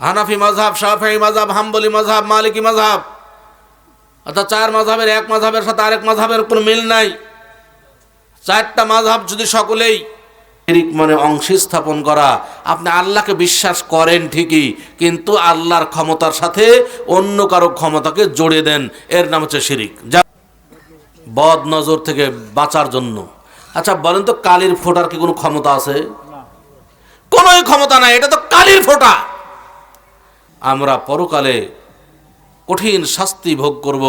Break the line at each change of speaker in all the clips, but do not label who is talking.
হানাফি মাঝহাব শাফি মাঝহাব হাম্বলি মাঝহাব মালিকি মাঝহাব অর্থাৎ চার মাঝহাবের এক মাঝহাবের সাথে আরেক মাঝহাবের কোনো মিল নাই। চারটা মাঝহাব যদি সকলেই শিরিক মানে অংশ স্থাপন করা আপনি আল্লাহকে বিশ্বাস করেন ঠিকই কিন্তু আল্লাহর ক্ষমতার সাথে অন্য কারও ক্ষমতাকে জড়িয়ে দেন এর নাম হচ্ছে শিরিক। যা বদ নজর থেকে বাঁচার জন্য। আচ্ছা বলেন তো কালির ফোটার কি কোনো ক্ষমতা আছে? কোনোই ক্ষমতা নাই এটা তো কালির ফোঁটা। আমরা পরকালে কঠিন শাস্তি ভোগ করব,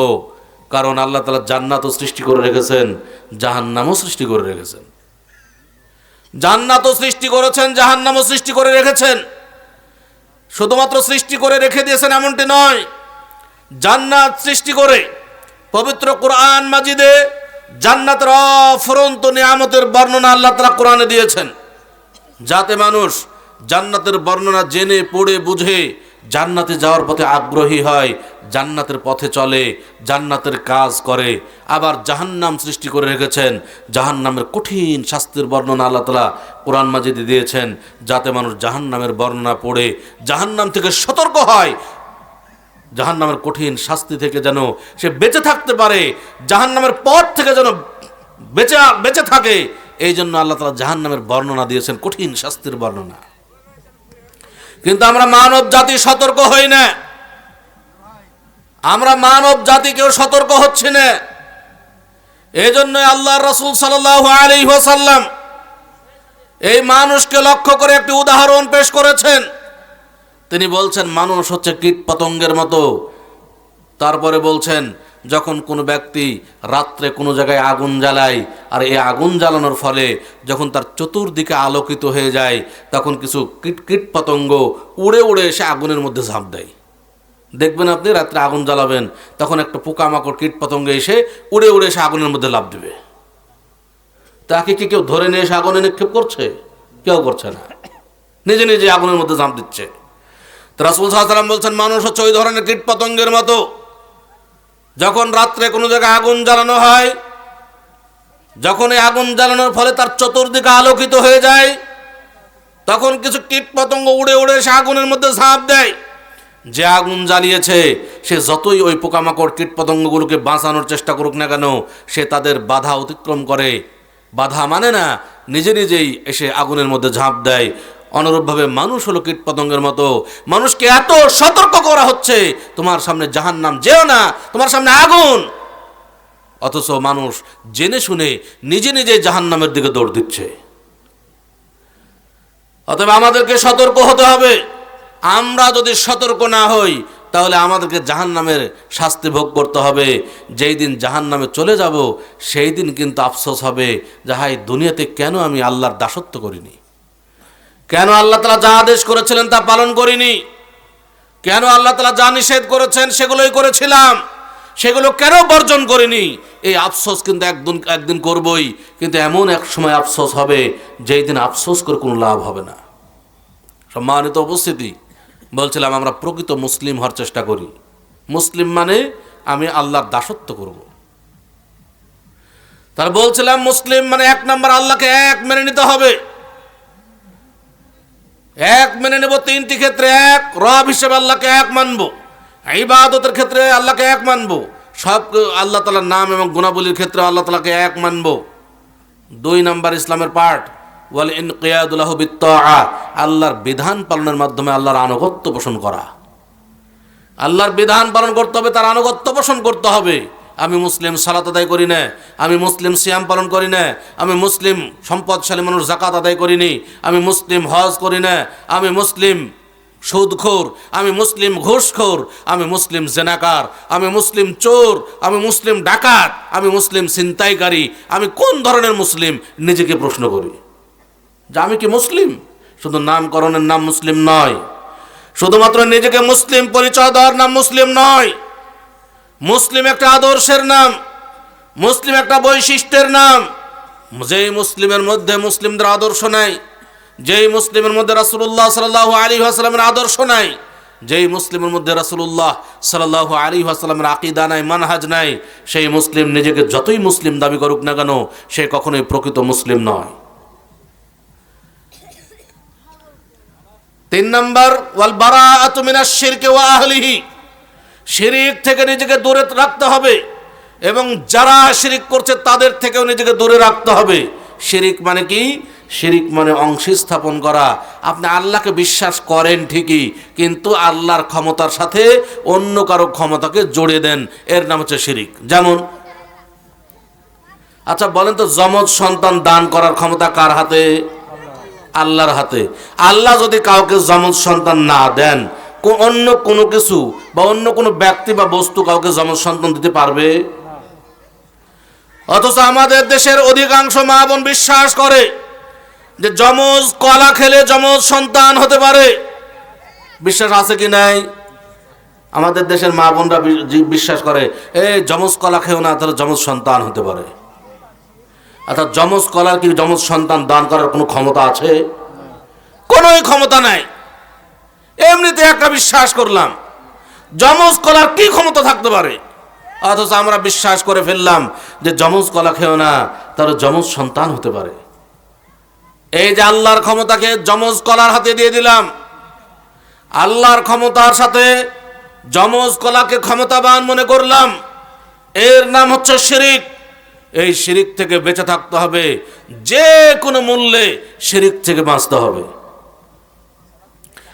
কারণ আল্লাহ তালা জান্নাতও সৃষ্টি করে রেখেছেন, জাহান্নামও সৃষ্টি করে রেখেছেন। জান্নাতও সৃষ্টি করেছেন, জাহান্নামও সৃষ্টি করে রেখেছেন। শুধুমাত্র সৃষ্টি করে রেখে দিয়েছেন এমনটি নয়, জান্নাত সৃষ্টি করে পবিত্র কোরআন মাজিদে জান্নাতের অফুরন্ত নিয়ামতের বর্ণনা আল্লাহ তালা কোরআনে দিয়েছেন। যাতে মানুষ জান্নাতের বর্ণনা জেনে, পড়ে, বুঝে জান্নাতে যাওয়ার পথে আগ্রহী হয়, জান্নাতের পথে চলে, জান্নাতের কাজ করে, আবার জাহান্নাম সৃষ্টি করে রেখেছেন। জাহান্নামের কঠিন শাস্তির বর্ণনা আল্লাহ তালা কোরআন মাজিদে দিয়েছেন, যাতে মানুষ জাহান্নামের বর্ণনা পড়ে, জাহান্নাম থেকে সতর্ক হয়। জাহান্নামের কঠিন শাস্তি থেকে যেন সে বেঁচে থাকতে পারে, জাহান্নামের পথ থেকে যেন বেঁচে বেঁচে থাকে এই জন্য আল্লাহ তালা জাহান্নামের বর্ণনা দিয়েছেন কঠিন শাস্তির বর্ণনা। কিন্তু আমরা মানব জাতি সতর্ক হই না। আমরা মানব জাতি কেউ সতর্ক হচ্ছি না। এই জন্য আল্লাহ রসুল ওয়াসাল্লাম এই মানুষকে লক্ষ্য করে একটি উদাহরণ পেশ করেছেন। তিনি বলছেন, মানুষ হচ্ছে কীট পতঙ্গের মতো। তারপরে বলছেন যখন কোনো ব্যক্তি রাত্রে কোনো জায়গায় আগুন জ্বালায়, আর এই আগুন জ্বালানোর ফলে যখন তার চতুর্দিকে আলোকিত হয়ে যায়, তখন কিছু কীট পতঙ্গ উড়ে উড়ে এসে আগুনের মধ্যে ঝাঁপ দেয়। দেখবেন আপনি, রাত্রে আগুন জ্বালাবেন, তখন একটা পোকামাকড়, কীট পতঙ্গ এসে উড়ে উড়ে এসে আগুনের মধ্যে লাভ দেবে। তাকে কি কেউ ধরে নিয়ে এসে আগুনে নিক্ষেপ করছে? কেউ করছে না। নিজে নিজে আগুনের মধ্যে ঝাঁপ দিচ্ছে। তো রাসুল সাল্লাম বলছেন, মানুষ হচ্ছে ওই ধরনের কীট পতঙ্গের মতো যখন রাত্রে কোনো জায়গায় আগুন জ্বালানো হয় যখন এই আগুন জ্বালানোর ফলে তার চতুর্দিকে আলোকিত হয়ে যায়, তখন কিছু কীট পতঙ্গ উড়ে উড়ে সে আগুনের মধ্যে ঝাঁপ দেয়। যে আগুন জ্বালিয়েছে, সে যতই ওই পোকামাকড় কীট পতঙ্গগুলোকে বাঁচানোর চেষ্টা করুক না কেন, সে তাদের বাধা অতিক্রম করে। বাধা মানে না, নিজে নিজেই এসে আগুনের মধ্যে ঝাঁপ দেয়। অনুরূপভাবে মানুষ হলো কীট পতঙ্গের মতো। মানুষকে এত সতর্ক করা হচ্ছে, তোমার সামনে জাহান নাম যেও না, তোমার সামনে আগুন। অথচ মানুষ জেনে শুনে নিজে নিজে জাহান নামের দিকে দৌড় দিচ্ছে। অতএব আমাদেরকে সতর্ক হতে হবে। আমরা যদি সতর্ক না হই, তাহলে আমাদেরকে জাহান নামের শাস্তি ভোগ করতে হবে। যেই দিন জাহান নামে চলে যাব, সেই দিন কিন্তু আফসোস হবে যাহাই দুনিয়াতে কেন আমি আল্লাহর দাসত্ব করিনি? কেন আল্লাহ তালা যা আদেশ করেছিলেন তা পালন করিনি? কেন আল্লাহ তালা যা নিষেধ করেছেন সেগুলোই করেছিলাম? সেগুলো কেন বর্জন করিনি? এই আফসোস কিন্তু একদিন একদিন করবই, কিন্তু এমন এক সময় আফসোস হবে, যেই দিন আফসোস করে কোনো লাভ হবে না। সম্মানিত উপস্থিতি, বলছিলাম আমরা প্রকৃত মুসলিম হওয়ার চেষ্টা করি। মুসলিম মানে আমি আল্লাহর দাসত্ব করব। তার বলছিলাম, মুসলিম মানে এক নম্বর আল্লাহকে এক মেনে নিতে হবে। এক মেনে নেব তিনটি ক্ষেত্রে এক। রব হিসেবে আল্লাহকে এক মানব। ইবাদতের ক্ষেত্রে আল্লাহকে এক মানব। সব আল্লাহ তালার নাম এবং গুণাবলীর ক্ষেত্রে আল্লাহ তালাকে এক মানব। দুই নাম্বার ইসলামের পার্ট ওয়াল ইন কেয়াদুল্লাহ আল্লাহর বিধান পালনের মাধ্যমে আল্লাহর আনুগত্য পোষণ করা। আল্লাহর বিধান পালন করতে হবে, তার আনুগত্য পোষণ করতে হবে। আমি মুসলিম সালাত আদায় করি না আমি মুসলিম সিয়াম পালন করি না আমি মুসলিম সম্পদশালী মানুষ জাকাত আদায় করিনি আমি মুসলিম হজ করি না আমি মুসলিম সুদখোর আমি মুসলিম ঘুষখোর আমি মুসলিম জেনাকার আমি মুসলিম চোর আমি মুসলিম ডাকাত আমি মুসলিম ছিনতাইকারী আমি কোন ধরনের মুসলিম নিজেকে প্রশ্ন করি যে আমি কি মুসলিম শুধু নামকরণের নাম মুসলিম নয় শুধুমাত্র নিজেকে মুসলিম পরিচয় দেওয়ার নাম মুসলিম নয় মুসলিম একটা আদর্শের নাম, মুসলিম একটা বৈশিষ্ট্যের নাম। যেই মুসলিমের মধ্যে মুসলিমদের আদর্শ নাই, যেই মুসলিমের মধ্যে রাসুল্লাহ সাল্লাহ আলী আসসালামের আদর্শ নাই, যেই মুসলিমের মধ্যে রাসুল্লাহ সাল্লাহ আলী আসসালামের আকিদা নাই, মানহাজ নাই, সেই মুসলিম নিজেকে যতই মুসলিম দাবি করুক না কেন, সে কখনোই প্রকৃত মুসলিম নয়। তিন নম্বর, ওয়াল বারাআতু মিনাশ শিরকি ওয়া আহলিহি। শিরিক থেকে নিজেকে দূরে রাখতে হবে। এবং যারা শিরিক করছে, তাদের থেকেও নিজেকে দূরে রাখতে হবে। শিরিক মানে কি? শিরিক মানে অংশ স্থাপন করা। আপনি আল্লাহকে বিশ্বাস করেন ঠিকই, কিন্তু আল্লাহর ক্ষমতার সাথে অন্য কারও ক্ষমতাকে জড়িয়ে দেন। এর নাম হচ্ছে শিরিক। যেমন আচ্ছা বলেন তো, যমজ সন্তান দান করার ক্ষমতা কার হাতে? আল্লাহর হাতে। আল্লাহ যদি কাউকে যমজ সন্তান না দেন অন্য কোনো কিছু বা অন্য কোনো ব্যক্তি বা বস্তু কাউকে যমজ সন্তান দিতে পারবে? অথচ আমাদের দেশের অধিকাংশ মা বোন বিশ্বাস করে যে যমজ কলা খেলে যমজ সন্তান হতে পারে। বিশ্বাস আছে কি নাই? আমাদের দেশের মা বোনরা বিশ্বাস করে এই যমজ কলা খেয়েও না, তাহলে যমজ সন্তান হতে পারে। অর্থাৎ যমজ কলার কি যমজ সন্তান দান করার কোনো ক্ষমতা আছে? কোনোই ক্ষমতা নাই। এমনিতে একটা বিশ্বাস করলাম। যমজ কলার কি ক্ষমতা থাকতে পারে? অথচ আমরা বিশ্বাস করে ফেললাম যে যমজ কলা খেও না তার যমজ সন্তান হতে পারে। এই যে আল্লাহর ক্ষমতাকে যমজ কলার হাতে দিয়ে দিলাম। আল্লাহর ক্ষমতার সাথে যমজ কলাকে ক্ষমতাবান মনে করলাম। এর নাম হচ্ছে শিরিক। এই শিরিক থেকে বেঁচে থাকতে হবে। যে কোনো মূল্যে শিরিক থেকে বাঁচতে হবে।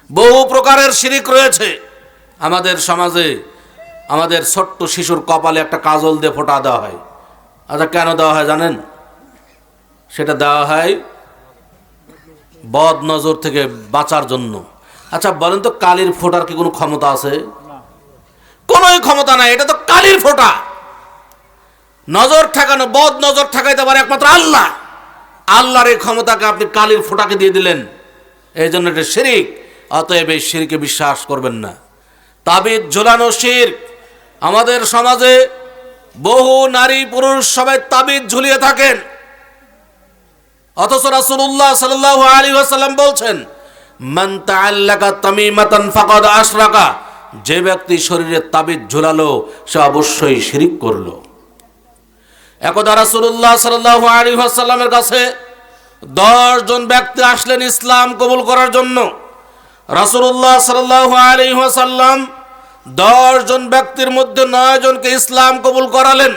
বহু প্রকারের শিরিক রয়েছে। আমাদের সমাজে আমাদের ছোট্ট শিশুর কপালে একটা কাজল দিয়ে ফোঁটা দেওয়া হয়। আচ্ছা কেন দেওয়া হয় জানেন? সেটা দেওয়া হয় বদ নজর থেকে বাঁচার জন্য। আচ্ছা বলেন তো কালির ফোটার কি কোনো ক্ষমতা আছে? কোনোই ক্ষমতা নাই, এটা তো কালির ফোঁটা। নজর ঠেকানো বদ নজর ঠেকাইতে পারে একমাত্র আল্লাহ। আল্লাহর এই ক্ষমতাকে আপনি কালির ফোঁটাকে দিয়ে দিলেন। এই জন্য এটা শিরিক। অতএব এই শিরকে বিশ্বাস করবেন না। তাবিদ ঝোলানো শির আমাদের সমাজে বহু নারী, পুরুষ সবাই তাবিদ ঝুলিয়ে থাকেন। অথচ রাসূলুল্লাহ সাল্লাল্লাহু আলাইহি ওয়াসাল্লাম বলছেন, মান তাআল্লাকা তামিমাতান ফাকাদ আশরাকা। যে ব্যক্তি শরীরে তাবিজ ঝুলালো, সে অবশ্যই শিরিক করল। একদা রাসূলুল্লাহ সাল্লাল্লাহু আলাইহি ওয়াসাল্লামের কাছে দশ জন ব্যক্তি আসলেন ইসলাম কবুল করার জন্য। আলাইহি ওয়াসাল্লাম দশ জন ব্যক্তির মধ্যে নয় জনকে ইসলাম কবুল করালেন।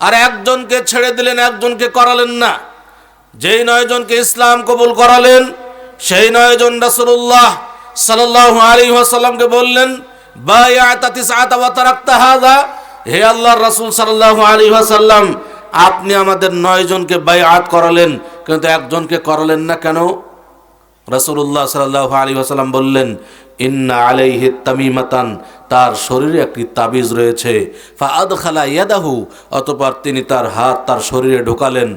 আর একজনকে ছেড়ে দিলেন, একজনকে করালেন না। যেই নয়জনকে ইসলাম কবুল করালেন, সেই রাসূলুল্লাহ সাল্লাল্লাহু আলাইহি ওয়াসাল্লামকে বললেন হে আল্লাহর রাসূল আলাইহি ওয়াসাল্লাম, আপনি আমাদের নয়জনকে বায়াত করালেন, কিন্তু একজনকে করালেন না কেন? রাসূলুল্লাহ সাল্লাল্লাহু আলাইহি ওয়াসাল্লাম বললেন, ইন্না আলাইহি তামিমাতান তার শরীরে একটি তাবিজ রয়েছে। ফা আদখালা ইয়াদাহু, অতঃপর তিনি তার হাত তার শরীরে ঢোকালেন।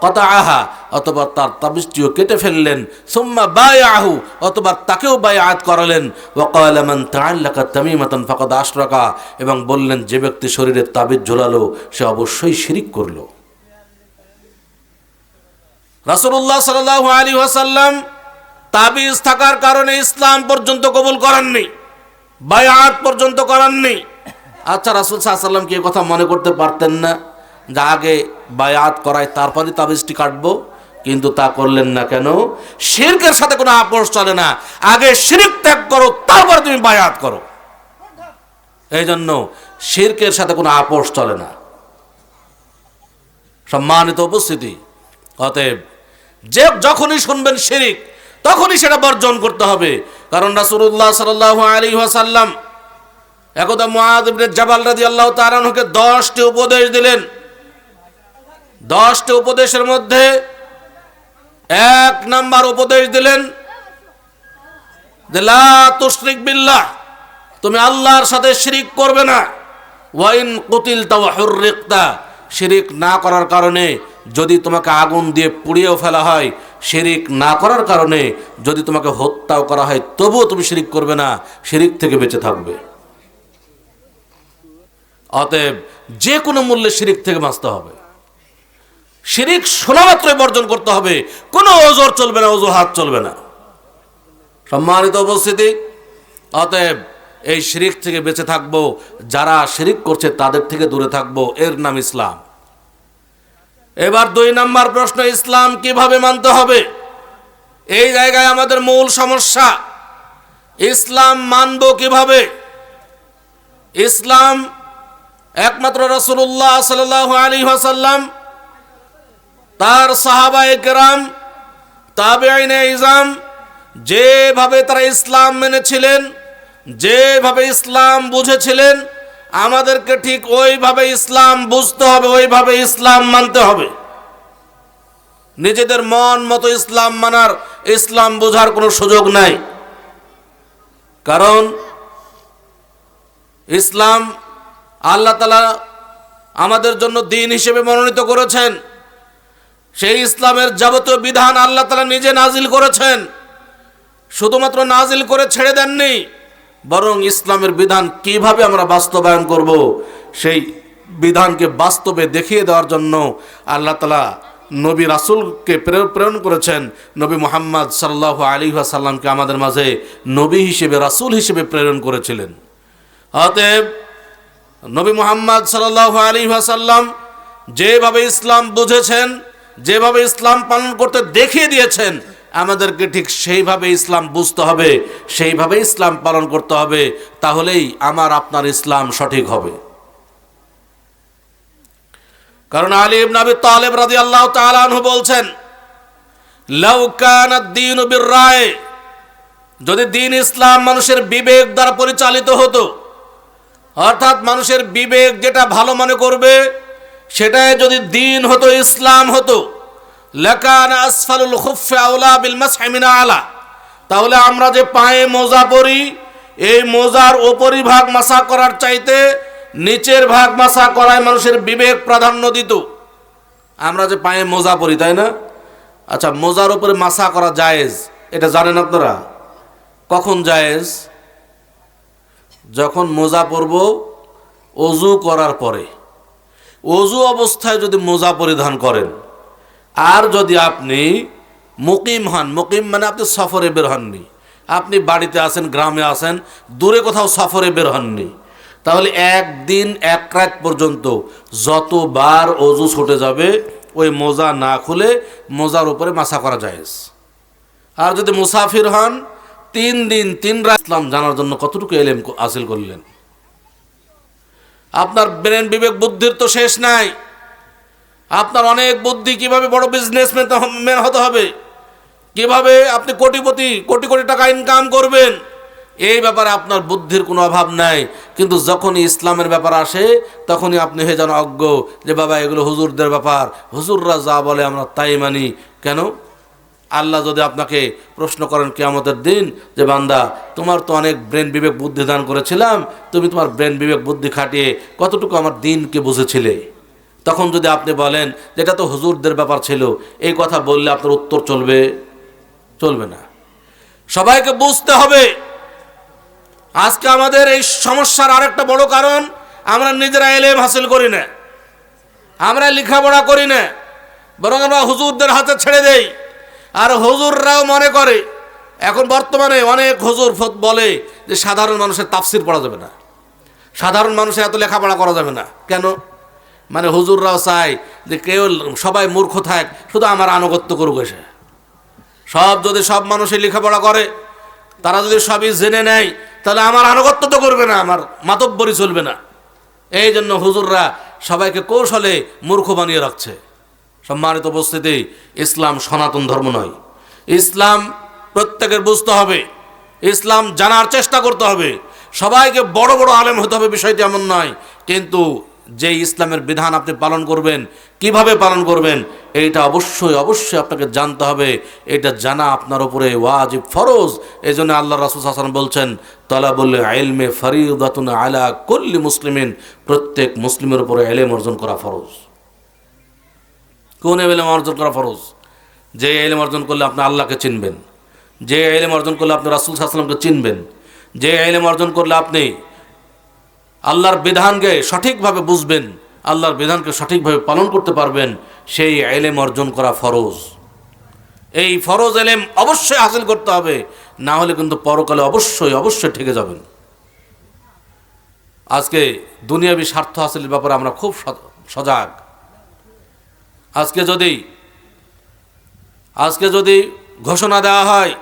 কতা আহা অথবা তার তাবিজটিও কেটে ফেললেন। সোম্মা সুম্মা বায়াহু অথবা তাকেও বায়াত করালেন। ওয়াকাল মান তাআল্লাকা তামিমাতান, ফাকাদ আশরাকা, এবং বললেন, যে ব্যক্তি শরীরে তাবিজ ঝোলালো, সে অবশ্যই শিরিক করল। রাসূলুল্লাহ সাল্লাল্লাহু আলাইহি ওয়াসাল্লাম তাবিজ থাকার কারণে ইসলাম পর্যন্ত কবুল করাননি, বায়াত পর্যন্ত করাননি। আচ্ছা রাসূল আলাইহি কি কথা মনে করতে পারতেন না যে আগে বায়াত করায়, তারপরে তাবিজটি কাটবো, কিন্তু তা করলেন না কেন? শিরকের সাথে কোনো আপোষ চলে না। আগে শিরক ত্যাগ করো, তারপরে তুমি বায়াত করো। এই জন্য শিরকের সাথে কোনো আপোষ চলে না। সম্মানিত উপস্থিতি। অতএব যে যখনই শুনবেন শিরিক, তখনই সেটা বর্জন করতে হবে। কারণ রাসূলুল্লাহ সাল্লাল্লাহু আলাইহি ওয়াসাল্লাম একদা মুআদ ইবনে জাবাল রাদিয়াল্লাহু তাআলা আনহুকে 10টি উপদেশ দিলেন। দশটি উপদেশের মধ্যে এক নাম্বার উপদেশ দিলেন তুশরিক বিল্লাহ, তুমি আল্লাহর সাথে শিরিক করবে না। ওয়াইন কুতিল তাও হুররিকতা, শিরিক না করার কারণে যদি তোমাকে আগুন দিয়ে পুড়িয়েও ফেলা হয়, শিরিক না করার কারণে যদি তোমাকে হত্যাও করা হয়, তবুও তুমি শিরিক করবে না, শিরিক থেকে বেঁচে থাকবে। অতএব যে কোনো মূল্যে শিরিক থেকে বাঁচতে হবে। শিরিক শোনা মাত্রই বর্জন করতে হবে, কোনো ওজোর চলবে না ওজো হাত চলবে না। সম্মানিত উপস্থিতি, অতএব এই শিরিক থেকে বেঁচে থাকব, যারা শিরিক করছে তাদের থেকে দূরে থাকব, এর নাম ইসলাম। এবার দুই নাম্বার প্রশ্ন, ইসলাম কীভাবে মানতে হবে? এই জায়গায় আমাদের মূল সমস্যা, ইসলাম মানব কীভাবে? ইসলাম একমাত্র রসুল্লাহ সাল আলী হাসাল্লাম তার সাহাবায়ে কেরাম তাবেআইনে ইজাম, যেভাবে তারা ইসলাম মেনেছিলেন, যেভাবে ইসলাম বুঝেছিলেন আমাদেরকে ঠিক ওইভাবে ইসলাম বুঝতে হবে, ওইভাবে ইসলাম মানতে হবে। নিজেদের মন মতো ইসলাম মানার, ইসলাম বোঝার কোনো সুযোগ নাই। কারণ ইসলাম আল্লাহ তালা আমাদের জন্য দিন হিসেবে মনোনীত করেছেন। সেই ইসলামের যাবতীয় বিধান আল্লাহ তালা নিজে নাজিল করেছেন। শুধুমাত্র নাজিল করে ছেড়ে দেননি বরং ইসলামের বিধান কীভাবে আমরা বাস্তবায়ন করব? সেই বিধানকে বাস্তবে দেখিয়ে দেওয়ার জন্য আল্লাহ তালা নবী রাসুলকে প্রের- প্রেরণ করেছেন। নবী মোহাম্মদ সাল্লাহ আলী সাল্লামকে আমাদের মাঝে নবী হিসেবে, রাসুল হিসেবে প্রেরণ করেছিলেন। অতএব নবী মোহাম্মদ সাল্লাহ আলী সাল্লাম যেভাবে ইসলাম বুঝেছেন, যেভাবে ইসলাম পালন করতে দেখিয়ে দিয়েছেন আমাদেরকে ঠিক সেইভাবে ইসলাম বুঝতে হবে, সেইভাবে ইসলাম পালন করতে হবে, তাহলেই আমার, আপনার ইসলাম সঠিক হবে। কারণ আলী ইবনে আবি তালেব রাদিয়াল্লাহু তাআলা আনহু বলছেন, লাউ কানা দ্বীন বিররায় যদি দিন ইসলাম মানুষের বিবেক দ্বারা পরিচালিত হতো, অর্থাৎ মানুষের বিবেক যেটা ভালো মনে করবে, সেটাই যদি দিন হতো, ইসলাম হতো লাকান আসফালুল খুফে আউলা বিল মাসহামিনা আলা। তাহলে আমরা যে পায়ে মোজা পরি, এই মোজার ওপরিভাগ মাসা করার চাইতে নিচের ভাগ মাসা করায় মানুষের বিবেক প্রাধান্য দিত। আমরা যে পায়ে মোজা পরি, তাই না? আচ্ছা মোজার উপরে মাসা করা জায়েজ, এটা জানেন আপনারা? কখন জায়েজ? যখন মোজা পরব, অজু করার পরে। অজু অবস্থায় যদি মোজা পরিধান করেন আর যদি আপনি মুকিম হন, মুকিম মানে আপনি সফরে বের হননি। আপনি বাড়িতে আছেন, গ্রামে আছেন, দূরে কোথাও সফরে বের হননি। তাহলে একদিন, এক রাত পর্যন্ত যতবার অজু ছুটে যাবে, ওই মোজা না খুলে মোজার উপরে মাসা করা যায় আর যদি মুসাফির হন, তিন দিন, তিন রাত ইসলাম জানার জন্য কতটুকু এলেম হাসিল করলেন। আপনার ব্রেন বিবেক বুদ্ধির তো শেষ নাই। আপনার অনেক বুদ্ধি, কীভাবে বড় বিজনেসম্যান হতে হবে? কীভাবে আপনি কোটিপতি, কোটি কোটি টাকা ইনকাম করবেন? এই ব্যাপারে আপনার বুদ্ধির কোনো অভাব নাই। কিন্তু যখনই ইসলামের ব্যাপার আসে, তখনই আপনি হয়ে যান অজ্ঞ। যে বাবা, এগুলো হুজুরদের ব্যাপার। হুজুররা যা বলে আমরা তাই মানি। কেন? আল্লাহ যদি আপনাকে প্রশ্ন করেন কেয়ামতের দিন যে, বান্দা, তোমার তো অনেক ব্রেন বিবেক বুদ্ধি দান করেছিলাম, তুমি তোমার ব্রেন বিবেক বুদ্ধি খাটিয়ে কতটুকু আমার দিনকে বুঝেছিলে? তখন যদি আপনি বলেন যেটা তো হুজুরদের ব্যাপার ছিল, এই কথা বললে আপনার উত্তর চলবে চলবে না। সবাইকে বুঝতে হবে, আজকে আমাদের এই সমস্যার আরেকটা বড় কারণ, আমরা নিজেরা এলেম হাসিল করি না, আমরা লেখাপড়া করি না, বরং আমরা হুজুরদের হাতে ছেড়ে দেই। আর হুজুররাও মনে করে, এখন বর্তমানে অনেক হুজুর বলে যে সাধারণ মানুষের তাফসির পড়া যাবে না, সাধারণ মানুষের এত লেখাপড়া করা যাবে না। কেন? মানে হুজুররাও চায় যে কেউ সবাই মূর্খ থাক, শুধু আমার আনুগত্য করুক এসে। সব যদি সব মানুষই লেখাপড়া করে, তারা যদি সবই জেনে নেয়, তাহলে আমার আনুগত্য তো করবে না, আমার মাতব্বরি চলবে না। এই জন্য হুজুররা সবাইকে কৌশলে মূর্খ বানিয়ে রাখছে। সম্মানিত উপস্থিতি, ইসলাম সনাতন ধর্ম নয়। ইসলাম প্রত্যেকের বুঝতে হবে, ইসলাম জানার চেষ্টা করতে হবে। সবাইকে বড় বড় আলেম হতে হবে, বিষয়টি এমন নয়। কিন্তু যে ইসলামের বিধান আপনি পালন করবেন, কীভাবে পালন করবেন, এইটা অবশ্যই অবশ্যই আপনাকে জানতে হবে। এটা জানা আপনার উপরে ওয়াজিব, ফরজ। এই জন্য আল্লাহ রাসুল হাসান বলছেন, তলাবুল আইলমে ফরিদাতুন আলা কল্লি মুসলিমিন। প্রত্যেক মুসলিমের উপরে এলেম অর্জন করা ফরজ। কোন এলেম অর্জন করা ফরজ? যে এলেম অর্জন করলে আপনি আল্লাহকে চিনবেন। যে এলেম অর্জন করলে আপনি রাসুল সাল্লামকে চিনবেন। যে এলেম অর্জন করলে আপনি আল্লাহর বিধানকে সঠিকভাবে বুঝবেন, আল্লাহর বিধানকে সঠিকভাবে পালন করতে পারবেন, সেই এলেম অর্জন করা ফরজ। এই ফরজ এলেম অবশ্যই হাসিল করতে হবে, না হলে কিন্তু পরকালে অবশ্যই অবশ্যই ঠেকে যাবেন। আজকে দুনিয়াবী স্বার্থ হাসিলের ব্যাপারে আমরা খুব সজাগ। আজকে যদি আজকে যদি ঘোষণা দেওয়া হয়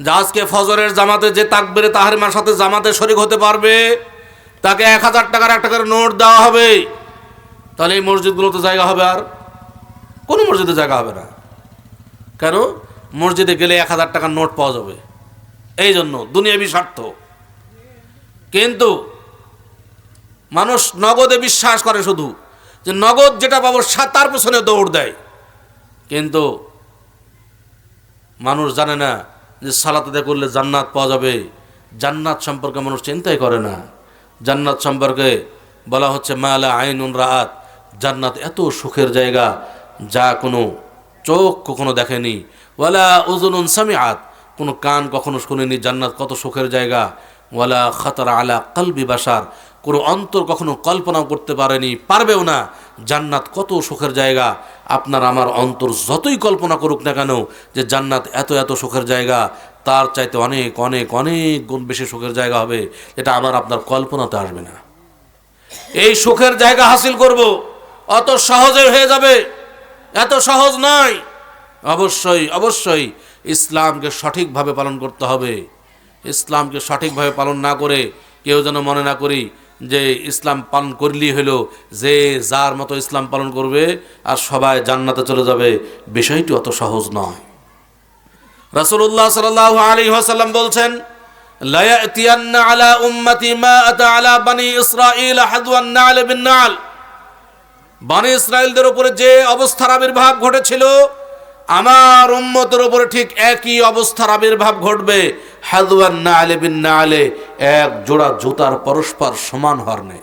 যে আজকে ফজরের জামাতে যে তাকবেরে তাহারিমার সাথে জামাতে শরিক হতে পারবে তাকে এক হাজার টাকার একটা করে নোট দেওয়া হবে। তাহলে এই মসজিদগুলোতে জায়গা হবে আর? কোনো মসজিদে জায়গা হবে না। কেন? মসজিদে গেলে এক হাজার টাকার নোট পাওয়া যাবে। এই জন্য দুনিয়াবি স্বার্থ। কিন্তু মানুষ নগদে বিশ্বাস করে শুধু যে নগদ যেটা পাবো তার পেছনে দৌড় দেয়। কিন্তু মানুষ জানে না যে সালাতে করলে জান্নাত পাওয়া যাবে। জান্নাত সম্পর্কে মানুষ চিন্তাই করে না। জান্নাত সম্পর্কে বলা হচ্ছে মালা আইনুন রাত জান্নাত এত সুখের জায়গা যা কোনো চোখ কখনো দেখেনি। ওয়ালা উজুনুন সামিআত। কোনো কান কখনো শুনেনি। জান্নাত কত সুখের জায়গা। ওয়ালা খাতার আলা কালবি বাসার কোনো অন্তর কখনো কল্পনাও করতে পারেনি। পারবেও না। জান্নাত কত সুখের জায়গা। আপনার আমার অন্তর যতই কল্পনা করুক না কেন যে জান্নাত এত এত সুখের জায়গা তার চাইতে অনেক অনেক অনেক গুণ বেশি সুখের জায়গা হবে এটা আমার আপনার কল্পনাতে আসবে না। এই সুখের জায়গা হাসিল করব, অত সহজে হয়ে যাবে, এত সহজ নয়। অবশ্যই অবশ্যই ইসলামকে সঠিকভাবে পালন করতে হবে। ইসলামকে সঠিকভাবে পালন না করে কেউ যেন মনে না করি যে ইসলাম পালন করলেই হলো, যে যার মতো ইসলাম পালন করবে আর সবাই জান্নাতে চলে যাবে, বিষয়টি অত সহজ নয়। রাসূলুল্লাহ সাল্লাল্লাহু আলাইহি ওয়াসাল্লাম বলছেন আলা উম্মতি আলা উপরে যে অবস্থার আবির্ভাব ঘটেছিল, আমার উম্মতের উপরে ঠিক একই অবস্থার আবির্ভাব ঘটবে, হাদওয়ান নালে বিন নালে, এক জোড়া জুতার পরস্পর সমান হওয়ার নেই।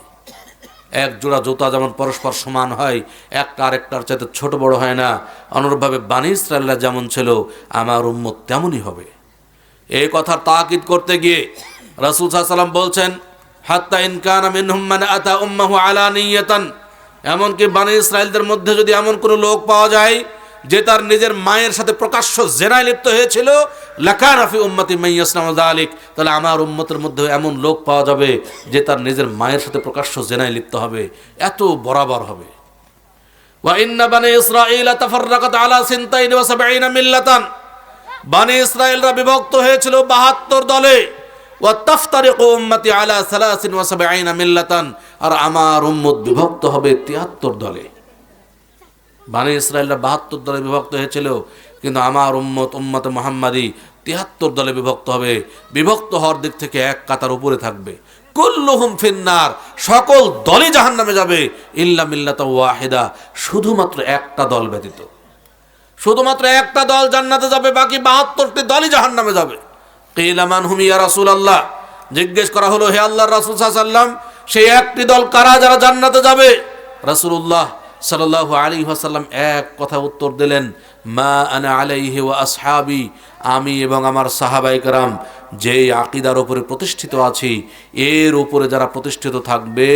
এক জোড়া জুতা যেমন পরস্পর সমান হয়, একটা আরেকটার চাইতে ছোট বড় হয় না। অনুরূপভাবে বাণী ইসরায়েলরা যেমন ছিল, আমার উম্মত তেমনই হবে। এই কথার তাকিদ করতে গিয়ে রাসূল সাল্লাম বলছেন, হাত্তা ইনকান মিনহুম মান আতা উম্মাহু আলা নিয়াতান। এমনকি বাণী ইসরায়েলদের মধ্যে যদি এমন কোনো লোক পাওয়া যায় যে তার নিজের মায়ের সাথে প্রকাশ্য জেনায় লিপ্ত হয়েছিল লাকান আফি উম্মতি মাইয়াসলাম আলিক তাহলে আমার উম্মতের মধ্যে এমন লোক পাওয়া যাবে যে তার নিজের মায়ের সাথে প্রকাশ্য জেনায় লিপ্ত হবে এত বরাবর হবে وإن بني إسرائيل تفرقت على سنتين وسبعين ملة বানি ইসরায়েলরা বিভক্ত হয়েছিল বাহাত্তর দলে ওয়াতাফতারিকু উম্মতি আলা সালাসিন ওয়া সাবঈনা মিল্লাতান আর আমার উম্মত বিভক্ত হবে 73 দলে বানি ইসরায়েলরা বাহাত্তর দলে বিভক্ত হয়েছিল, কিন্তু আমার উম্মত উম্মত মোহাম্মদী তিয়াত্তর দলে বিভক্ত হবে। বিভক্ত হওয়ার দিক থেকে এক কাতার উপরে থাকবে। কুল্লুহুম ফিন্নার, সকল দলই জাহান্নামে যাবে। ইল্লা মিল্লাত ওয়াহিদা, শুধুমাত্র একটা দল ব্যতীত। শুধুমাত্র একটা দল জান্নাতে যাবে, বাকি বাহাত্তরটি দলই জাহান্নামে যাবে। কিলামান হুমিয়া রাসুল আল্লাহ জিজ্ঞেস করা হলো, হে আল্লাহ রাসুল সাল্লাম সেই একটি দল কারা যারা জান্নাতে যাবে? রাসূলুল্লাহ সাল্লাহ আলী ওয়াসাল্লাম এক কথা উত্তর দিলেন, মা আনা আলাইহি ও আসহাবি আমি এবং আমার সাহাবাইকরাম যে আকিদার ওপরে প্রতিষ্ঠিত আছি, এর উপরে যারা প্রতিষ্ঠিত থাকবে,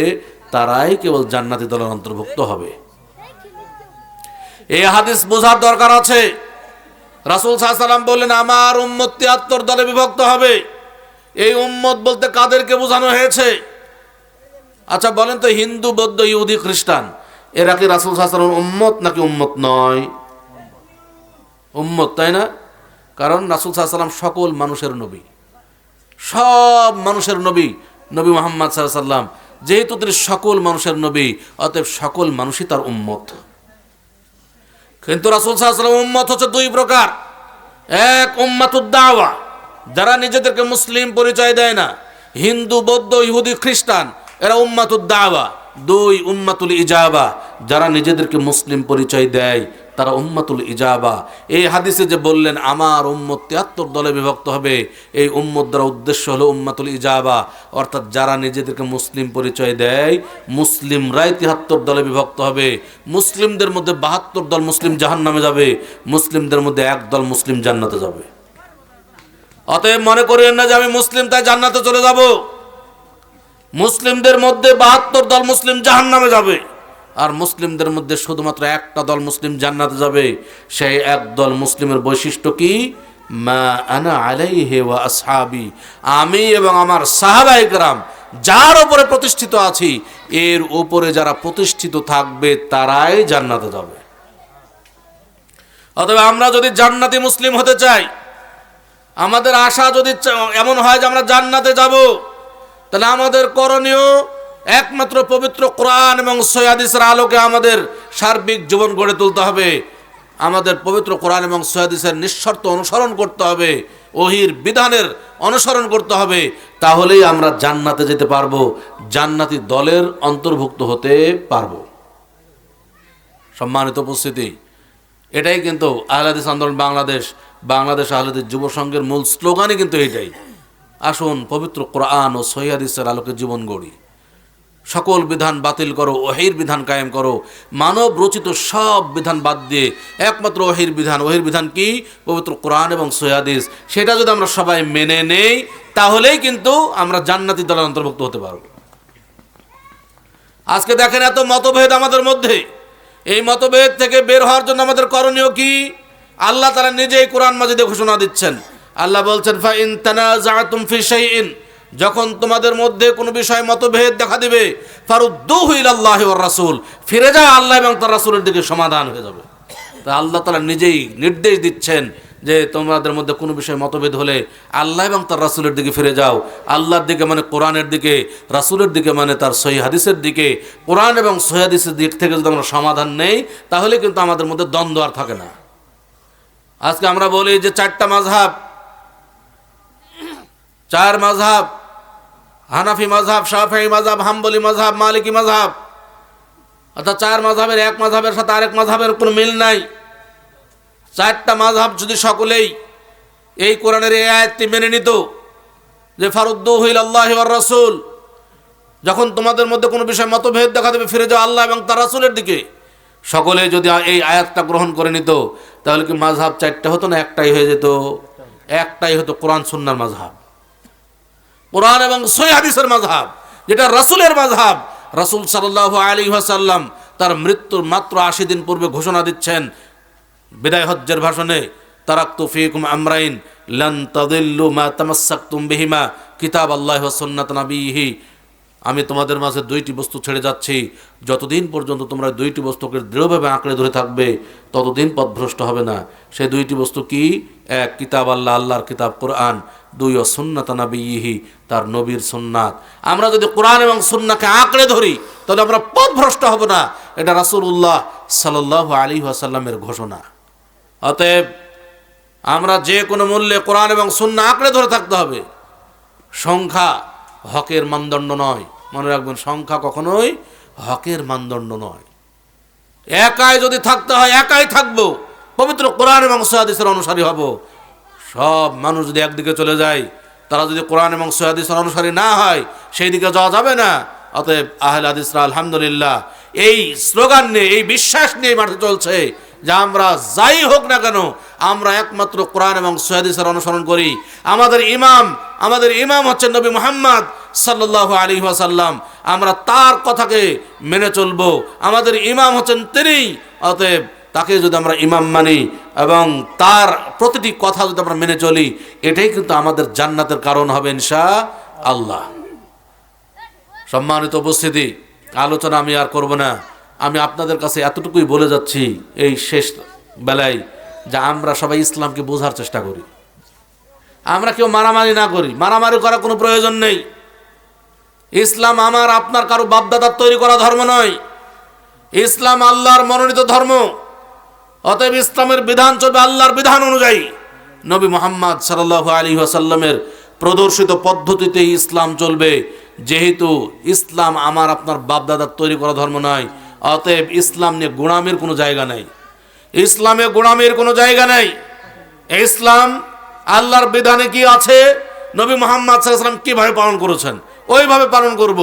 তারাই কেবল জান্নাতি দলের অন্তর্ভুক্ত হবে। এই হাদিস বোঝার দরকার আছে। রাসুল সাহাশাল্লাম বললেন, আমার উম্মত তিয়াত্তর দলে বিভক্ত হবে। এই উম্মত বলতে কাদেরকে বোঝানো হয়েছে? আচ্ছা বলেন তো হিন্দু, বৌদ্ধ, ইহুদি, খ্রিস্টান। এরা কি রাসুল সাল্লাম উম্মত নাকি উম্মত নয়? উম্মত, তাই না? কারণ রাসুল সাল্লাম সকল মানুষের নবী। সব মানুষের নবী নবী মোহাম্মদ সাল্লাম যেহেতু তিনি সকল মানুষের নবী, অতএব সকল মানুষই তার উম্মত। কিন্তু রাসুল সাল্লাম উম্মত হচ্ছে দুই প্রকার। এক উম্মাতুদ্দাওয়া যারা নিজেদেরকে মুসলিম পরিচয় দেয় না, হিন্দু, বৌদ্ধ, ইহুদি, খ্রিস্টান, এরা উম্মাতুদ্দাওয়া দুই উম্মাতুল ইজাবা, যারা নিজেদেরকে মুসলিম পরিচয় দেয়, তারা উম্মাতুল ইজাবা। এই হাদিসে যে বললেন, আমার উম্মত তিয়াত্তর দলে বিভক্ত হবে। এই উম্মত দ্বারা উদ্দেশ্য হলো উম্মাতুল ইজাবা। অর্থাৎ যারা নিজেদেরকে মুসলিম পরিচয় দেয়, মুসলিমরাই তিয়াত্তর দলে বিভক্ত হবে। মুসলিমদের মধ্যে বাহাত্তর দল মুসলিম জাহান নামে যাবে, মুসলিমদের মধ্যে এক দল মুসলিম জান্নাতে যাবে। অতএব মনে করিয়েন না যে আমি মুসলিম, তাই জান্নাতে চলে যাব। মুসলিমদের মধ্যে বাহাত্তর দল মুসলিম জাহান নামে যাবে। আর মুসলিমদের মধ্যে শুধুমাত্র একটা দল মুসলিম জান্নাতে যাবে। সেই এক দল মুসলিমের বৈশিষ্ট্য কি? মা আনা আলাইহে ওয়া আসহাবি। আমি এবং আমার সাহাবাই গ্রাম যার ওপরে প্রতিষ্ঠিত আছি, এর ওপরে যারা প্রতিষ্ঠিত থাকবে, তারাই জান্নাতে যাবে। অতএব আমরা যদি জান্নাতি মুসলিম হতে চাই, আমাদের আশা যদি এমন হয় যে আমরা জান্নাতে যাব তাহলে আমাদের করণীয় একমাত্র পবিত্র কোরআন এবং সৈয়াদিসের আলোকে আমাদের সার্বিক জীবন গড়ে তুলতে হবে। আমাদের পবিত্র কোরআন এবং সৈয়াদিসের নিঃশর্ত অনুসরণ করতে হবে, ওহির বিধানের অনুসরণ করতে হবে, তাহলেই আমরা জান্নাতে যেতে পারব, জান্নাতি দলের অন্তর্ভুক্ত হতে পারব। সম্মানিত উপস্থিতি, এটাই কিন্তু আহলাদিস আন্দোলন বাংলাদেশ বাংলাদেশ আহলাদিস যুব সংঘের মূল স্লোগানই কিন্তু এটাই আসুন পবিত্র কোরআন ও সহিয়াদিসের আলোকে জীবন গড়ি। সকল বিধান বাতিল করো, ওহির বিধান কায়েম করো। মানব রচিত সব বিধান বাদ দিয়ে একমাত্র ওহির বিধান। ওহির বিধান কি? পবিত্র কোরআন এবং সৈয়াদিস সেটা যদি আমরা সবাই মেনে নেই, তাহলেই কিন্তু আমরা জান্নাতি দলের অন্তর্ভুক্ত হতে পারব। আজকে দেখেন এত মতভেদ আমাদের মধ্যে। এই মতভেদ থেকে বের হওয়ার জন্য আমাদের করণীয় কি? আল্লাহ তারা নিজেই কোরআন মাজিদে ঘোষণা দিচ্ছেন। আল্লাহ বলছেন ফা ইন তানাজাতুম ফি শাইইন। যখন তোমাদের মধ্যে কোনো বিষয়ে মতভেদ দেখা দিবে, ফারুদ্দুহু ইলাল্লাহি ওয়ার রাসূল। ফিরে যাও আল্লাহ এবং তার রাসূলের দিকে সমাধান হয়ে যাবে। তা আল্লাহ তাআলা নিজেই নির্দেশ দিচ্ছেন যে তোমাদের মধ্যে কোনো বিষয়ে মতভেদ হলে আল্লাহ এবং তার রাসূলের দিকে ফিরে যাও। আল্লাহর দিকে মানে কোরআনের দিকে, রাসূলের দিকে মানে তার সহি হাদিসের দিকে। কোরআন এবং সহি হাদিসের দিক থেকে যদি আমরা সমাধান নেই, তাহলে কিন্তু আমাদের মধ্যে দ্বন্দ্ব আর থাকে না। আজকে আমরা বলি যে চারটা মাযহাব চার মাযহাব, হানাফি মাযহাব, শাফিঈ মাযহাব, হাম্বলি মাযহাব, মালিকি মাযহাব। অর্থাৎ চার মাযহাবের এক মাযহাবের সাথে আরেক মাযহাবের কোনো মিল নাই। চারটা মাযহাব যদি সকলেই এই কোরআনের এই আয়াতটি মেনে নিত যে, ফারুদ্দু হইল আল্লাহ রাসূল, যখন তোমাদের মধ্যে কোনো বিষয় মতভেদ দেখা দেবে, ফিরে যাও আল্লাহ এবং তার রাসূলের দিকে। সকলে যদি এই আয়াতটা গ্রহণ করে নিত, তাহলে কি মাঝহাব চারটা হতো না? একটাই হয়ে যেত। একটাই হতো কোরআন সুন্নার মাযহাব। কোরআন এবং হাদিসের মাযহাব, যেটা রাসূলের মাযহাব, রাসূল সাল্লাল্লাহু আলী ওয়াসাল্লাম তার মৃত্যুর মাত্র আশি দিন পূর্বে ঘোষণা দিচ্ছেন, বিদায় হজ্জের ভাষণে, তারাক্তু ফিকুম আমরাইন লান তাদিল্লু মা তামাসসাকতুম বিহিমা, কিতাব আল্লাহ ওয়া নাবিহি। আমি তোমাদের মাঝে দুইটি বস্তু ছেড়ে যাচ্ছি, যতদিন পর্যন্ত তোমরা দুইটি বস্তুকে দৃঢ়ভাবে আঁকড়ে ধরে থাকবে, ততদিন পথভ্রষ্ট হবে না। সেই দুইটি বস্তু কি? এক, কিতাব আল্লাহ, আল্লাহর কিতাব, কোরআন। দুই ও সুন্নাত নাবিহি, তার নবীর সুন্নাত। আমরা যদি কোরআন এবং সুন্নাকে আঁকড়ে ধরি, তাহলে আমরা পথভ্রষ্ট হব না। এটা রাসূলুল্লাহ সাল্লাল্লাহু আলী ওয়াসাল্লামের ঘোষণা। অতএব আমরা যে কোনো মূল্যে কোরআন এবং সুন্না আঁকড়ে ধরে থাকতে হবে। সংখ্যা হকের মানদণ্ড নয়। মনে রাখবেন, সংখ্যা কখনোই হকের মানদণ্ড নয়। একাই যদি থাকতে হয়, একাই থাকব। পবিত্র কোরআন এবং সহাদিসের অনুসারী হব। সব মানুষ যদি একদিকে চলে যায়, তারা যদি কোরআন এবং সহাদিসের অনুসারী না হয়, সেই দিকে যাওয়া যাবে না। অতএব আহল হাদিসরা আলহামদুলিল্লাহ, এই স্লোগান নিয়ে, এই বিশ্বাস নিয়ে মাঠে চলছে যে আমরা যাই হোক না কেন, আমরা একমাত্র কোরআন এবং সহাদিসের অনুসরণ করি। আমাদের ইমাম আমাদের ইমাম হচ্ছেন নবী মোহাম্মদ সাল্লাহ আলী ওয়াসাল্লাম। আমরা তার কথাকে মেনে চলবো। আমাদের ইমাম হচ্ছেন তিনি। অতএব তাকে যদি আমরা ইমাম মানি এবং তার প্রতিটি কথা যদি আমরা মেনে চলি, এটাই কিন্তু আমাদের জান্নাতের কারণ হবে ইনশা আল্লাহ সম্মানিত উপস্থিতি, আলোচনা আমি আর করব না। আমি আপনাদের কাছে এতটুকুই বলে যাচ্ছি এই শেষ বেলায় যে আমরা সবাই ইসলামকে বোঝার চেষ্টা করি। আমরা কেউ মারামারি না করি, মারামারি করার কোনো প্রয়োজন নেই। ইসলাম আমার, আপনার, কারও বাপদাদার তৈরি করা ধর্ম নয়। ইসলাম আল্লাহর মনোনীত ধর্ম। অতএব ইসলামের বিধান চলবে আল্লাহর বিধান অনুযায়ী। নবী মোহাম্মদ সাল্লাহ আলী আসাল্লামের প্রদর্শিত পদ্ধতিতে ইসলাম চলবে। যেহেতু ইসলাম আমার, আপনার বাপদাদার তৈরি করা ধর্ম নয়, অতএব ইসলাম নিয়ে গোড়ামের কোনো জায়গা নেই। ইসলামে গোড়ামের কোনো জায়গা নেই। ইসলাম আল্লাহর বিধানে কি আছে? নবী মোহাম্মদ সাল্লাম কীভাবে পালন করেছেন? ওইভাবে পালন করব।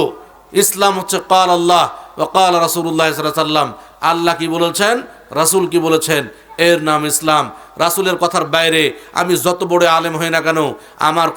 ইসলাম হচ্ছে কাল আল্লাহ। ও কাল রাসুল্লাহ সাল্লাম আল্লাহ কি বলেছেন? রাসুল কি বলেছেন? এর নাম ইসলাম। রাসুলের কথার বাইরে আমি যত বড় আলেম হই না কেন, আমার